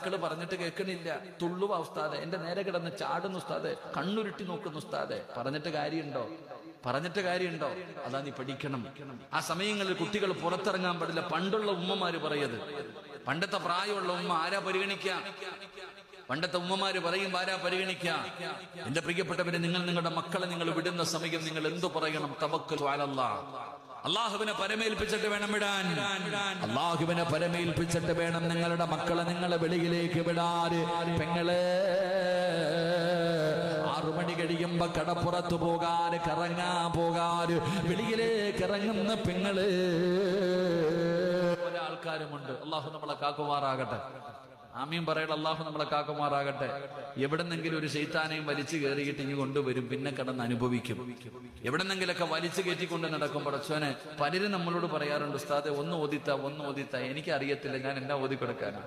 മക്കൾ പറഞ്ഞിട്ട് കേൾക്കണില്ല. തുള്ളുവ ഉസ്താദെ. എന്റെ നേരെ കിടന്ന് ചാടുന്ന ഉസ്താദെ. കണ്ണുരുട്ടി നോക്കുന്ന ഉസ്താദെ. പറഞ്ഞിട്ട് കാര്യമുണ്ടോ പറഞ്ഞിട്ട് കാര്യമുണ്ടോ അതാ നീ പഠിക്കണം. ആ സമയങ്ങളിൽ കുട്ടികൾ പുറത്തിറങ്ങാൻ പാടില്ല. പണ്ടുള്ള ഉമ്മമാര് പറയത്. പണ്ടത്തെ പ്രായമുള്ള ഉമ്മ ആരാ പരിഗണിക്കുക പണ്ടത്തെ ഉമ്മമാര് പറയും ആരാ പരിഗണിക്കുക എന്റെ പ്രിയപ്പെട്ടവരെ നിങ്ങൾ നിങ്ങളുടെ മക്കളെ നിങ്ങൾ വിടുന്ന സമയം നിങ്ങൾ എന്തു പറയണം? തവക്കൽ അള്ളാഹുവിനെ പരമേൽപ്പിച്ചിട്ട് വേണം വിടാൻ. അള്ളാഹുവിനെ പരമേൽപ്പിച്ചിട്ട് വേണം നിങ്ങളുടെ മക്കളെ നിങ്ങളെ വെളിയിലേക്ക് വിടാറ് പെങ്ങളെ ആറു മണി കഴിയുമ്പോ കടപ്പുറത്ത് പോകാറ് കറങ്ങാൻ പോകാറ് വെളിയിലേക്ക് ഇറങ്ങുന്ന പെങ്ങൾ. ഒരാൾക്കാരുമുണ്ട്. അള്ളാഹു നമ്മളെ കാക്കുമാറാകട്ടെ. ആമീൻ പറയൽ അള്ളാഹു നമ്മളെ കാക്കുമാറാകട്ടെ. എവിടെന്നെങ്കിലും ഒരു ശൈത്താനെയും വലിച്ചു കയറിയിട്ട് ഇനി കൊണ്ടുവരും പിന്നെ കടന്ന് അനുഭവിക്കും. എവിടെന്നെങ്കിലൊക്കെ വലിച്ചു കയറ്റിക്കൊണ്ട് നടക്കും പടച്ചോനെ പലരും നമ്മളോട് പറയാറുണ്ട് ഉസ്താദെ ഒന്ന് ഓദിത്ത ഒന്ന് ഓദിത്ത എനിക്ക് അറിയത്തില്ല ഞാൻ എന്നാ ഓതി കൊടുക്കാനാ